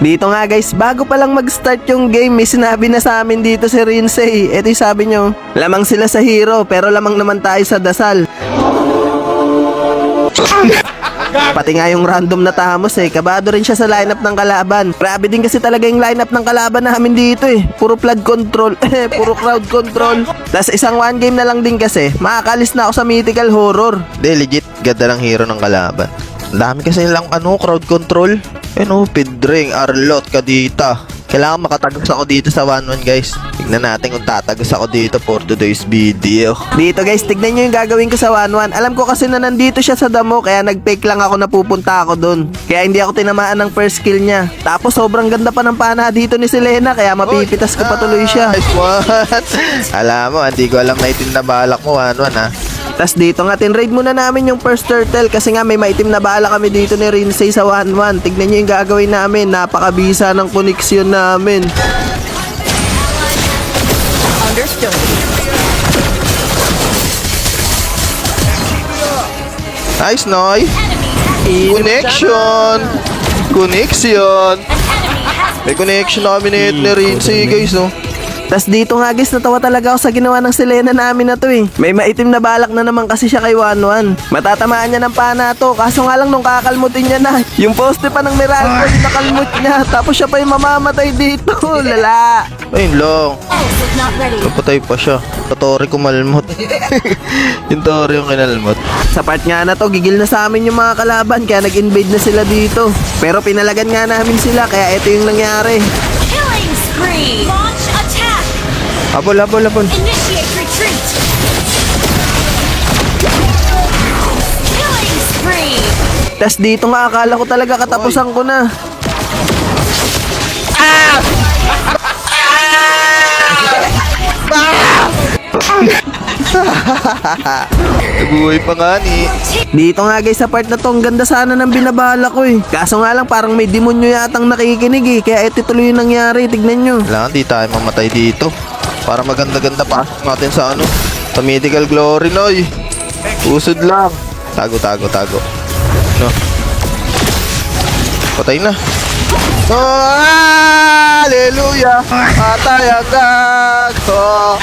Dito nga guys, bago pa lang mag-start yung game, may sinabi na sa amin dito si Rinsei. Ito yung sabi nyo, lamang sila sa hero, pero lamang naman tayo sa dasal. Pati nga yung random na tamos eh, kabado rin siya sa lineup ng kalaban. Grabe din kasi talaga yung lineup ng kalaban namin dito eh. Puro flood control, eh, puro crowd control. Tapos isang one game na lang din kasi, makakalis na ako sa mythical horror. Hindi, legit, ganda ng hero ng kalaban. Dami kasi nilang ano, crowd control. Ano, Pidring, Arlot, Kadita. Kailangan makatagos ako dito sa 1-1 guys. Tignan natin kung tatagos ako dito for today's video. Dito guys, tignan nyo yung gagawin ko sa 1-1. Alam ko kasi na nandito siya sa damo, kaya nag-fake lang ako na pupunta ako dun. Kaya hindi ako tinamaan ng first kill niya. Tapos sobrang ganda pa ng pana dito ni Selena, kaya mapipitas ko patuloy siya. One! alam mo, hindi ko alam na itin na balak mo 1-1 ha. Tapos dito nga, tinraid muna namin yung first turtle kasi nga may maitim na bala kami dito ni Rinsei sa 1-1. Tignan nyo yung gagawin namin, napakabisa ng koneksyon namin. Understood. Nice, Noy! Connection! Connection! May connection na kami ni ni Rincy guys, no? Tapos dito nga guys, natawa talaga ako sa ginawa ng Selena namin na to eh. May maitim na balak na naman kasi siya kay Wanwan. Matatamaan niya ng pana to, kaso nga lang nung kakalmutin niya na. Yung poste pa ng Meralco, yung nakalmut niya. Tapos siya pa yung mamamatay dito, lala. Ayun lang. Ready. Napatay pa siya. Tatori kumalmot. yung Tori yung kinalmot. Sa part nga na to, gigil na sa amin yung mga kalaban, kaya nag-invade na sila dito. Pero pinalagan nga namin sila, kaya ito yung nangyari. Killing spree. Launch. Habol, habol, habol. Initiate retreat. Killing spree. Tapos dito nga, akala ko talaga katapusan ko na. Nabuhay pa nga ni. Dito nga guys, sa part na to, ang ganda sana ng binabala ko eh. Kaso nga lang, parang may demonyo yatang nakikinig eh. Kaya ito tuloy yung nangyari, tignan nyo. Kailangan di tayo mamatay dito. Para maganda-ganda pa natin sa ano. Sa medical glory, noy. Usod lang. Tago, tago, tago. No. Patay na. Oh, hallelujah! Patay agad! Oh.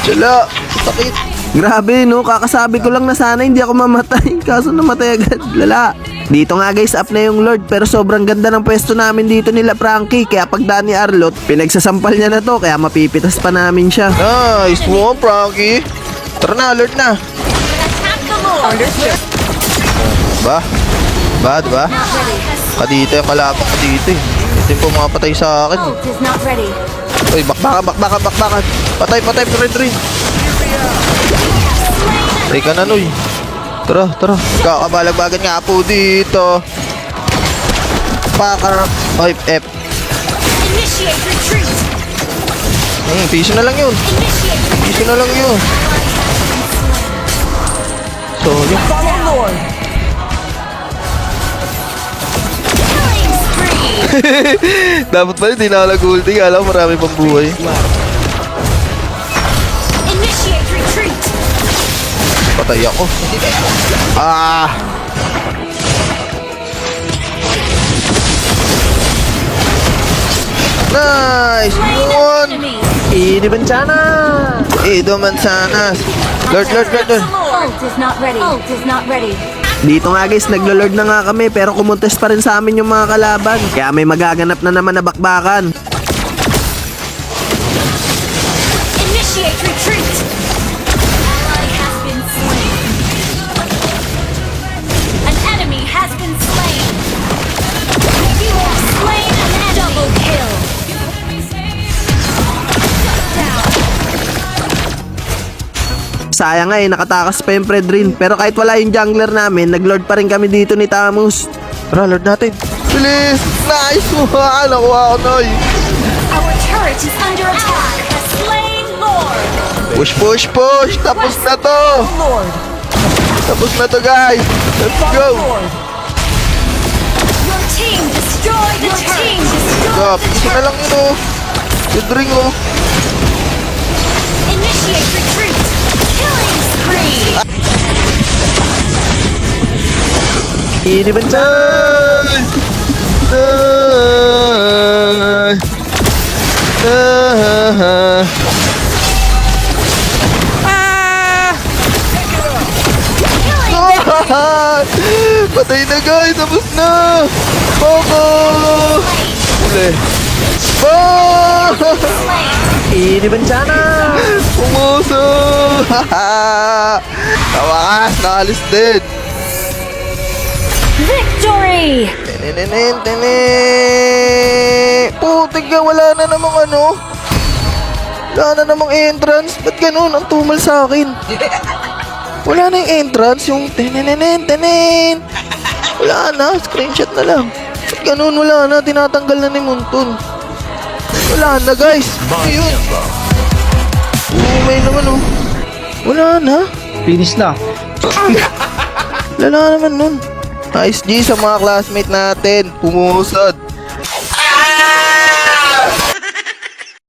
Chalo! Sakit! Grabe no, kakasabi ko lang na sana hindi ako mamatay. Kaso namatay agad, lala. Dito nga guys, up na yung Lord pero sobrang ganda ng pwesto namin dito nila Frankie Kaya pag Danny Arlot, pinagsasampal niya na to kaya mapipitas pa namin siya Nice one, Frankie! Tara na, alert na! Ba? Ba, diba? Kadito yung kalaban ko dito eh. Ito yung pumapatay sa akin. Uy, bakbakan, bakbakan, bakbakan. Patay, patay, red rin. Patay ka na, Noy. Tara, tara. Kakabalagbagan nga po dito. Pakar. Ay, F. Hmm, piso na lang yun. Piso na lang yun. So, yun. Dapat pala di na nag-ulti. Alam, marami pang buhay. Patay ako. Ah! Nice! One! Ini bencana Ido mansanas. Lord, Lord, Lord, Lord. Ult is not ready. Ult is not ready. Dito nga guys, naglo-lord na nga kami pero kumontes pa rin sa amin yung mga kalaban Kaya may magaganap na naman na bakbakan Initiate retreat. Sayang nga eh, nakatakas pa yung Fredrin Pero kahit wala yung jungler namin, naglord pa rin kami dito ni Tamus Tara, Lord natin. Bilis! Nice one! Nakuha ko, Noy. Our turret is under attack. Slain Lord. Push, push, push! Tapos na to! Lord. Tapos na to, guys! Let's go! Your team destroyed the Your team destroyed Gap, isa na lang yun, oh. Good ring, oh. Initiate retreat. Ini betul. Patay na guys! Tapos na! Bobo! Uli! Bobo! Ini bencana. Umuso! Tawakas, nakalis din! Victory! Tininin, tinin! Putik ka, wala na namang ano? Wala na namang entrance? Ba't ganun? Ang tumal sa akin. Wala na yung entrance, yung tininin, tinin! Wala na, screenshot na lang. Ba't ganun? Wala na, tinatanggal na ni Muntun. Wala na, guys. Ayun. Umay naman, oh. Wala na. Finish na. Lala naman nun. Nice G sa mga classmate natin. Pumusad.